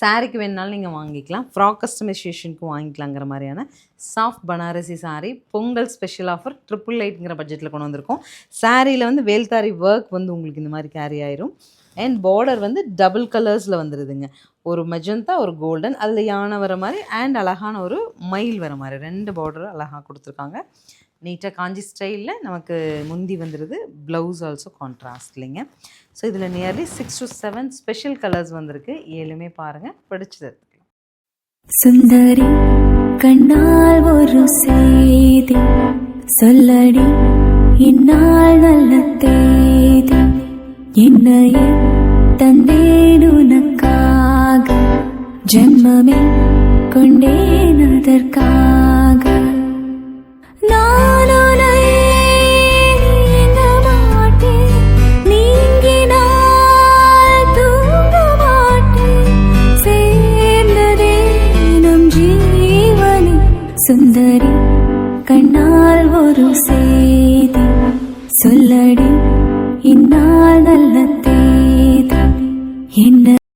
சாரீக்கு வேணுனாலும் நீங்கள் வாங்கிக்கலாம். ஃப்ராக் கஸ்டமைசேஷனுக்கு வாங்கிக்கலாங்கிற மாதிரியான soft Banarasi saree Pongal special offer triple எயிட்ங்கிற பட்ஜெட்டில் கொண்டு வந்திருக்கோம். சாரியில் வந்து வேல்தாரி ஒர்க் வந்து உங்களுக்கு இந்த மாதிரி கேரி ஆயிரும். அண்ட் பார்டர் வந்து டபுள் கலர்ஸில் வந்துடுதுங்க ஒரு மெஜந்தா ஒரு கோல்டன் அதில் யானை வர மாதிரி அண்ட் அழகான ஒரு மயில் வர மாதிரி. ரெண்டு பார்டர் அழகாக கொடுத்துருக்காங்க. நீட்டாக காஞ்சி ஸ்டைலில் நமக்கு முந்தி வந்துடுது ப்ளவுஸ் ஆல்சோ கான்ட்ராஸ்ட் இல்லைங்க. ஸோ இதில் nearly six to seven special colours வந்திருக்கு. ஏழுமே பாருங்கள் பிடிச்சது எடுத்துக்கலாம். சுந்தரி கண்ணால் ஒரு செய்தி. சொல்லடி இந்நாள் நல்ல தேதி. என்னையே தந்தேன் உனக்கு. ஜென்மமே கொண்டேன் அதற்காக. சுந்தரி கண்ணால் ஒரு செய்தி சொல்லடி இந்நாள் நல்ல தேதி. என்ன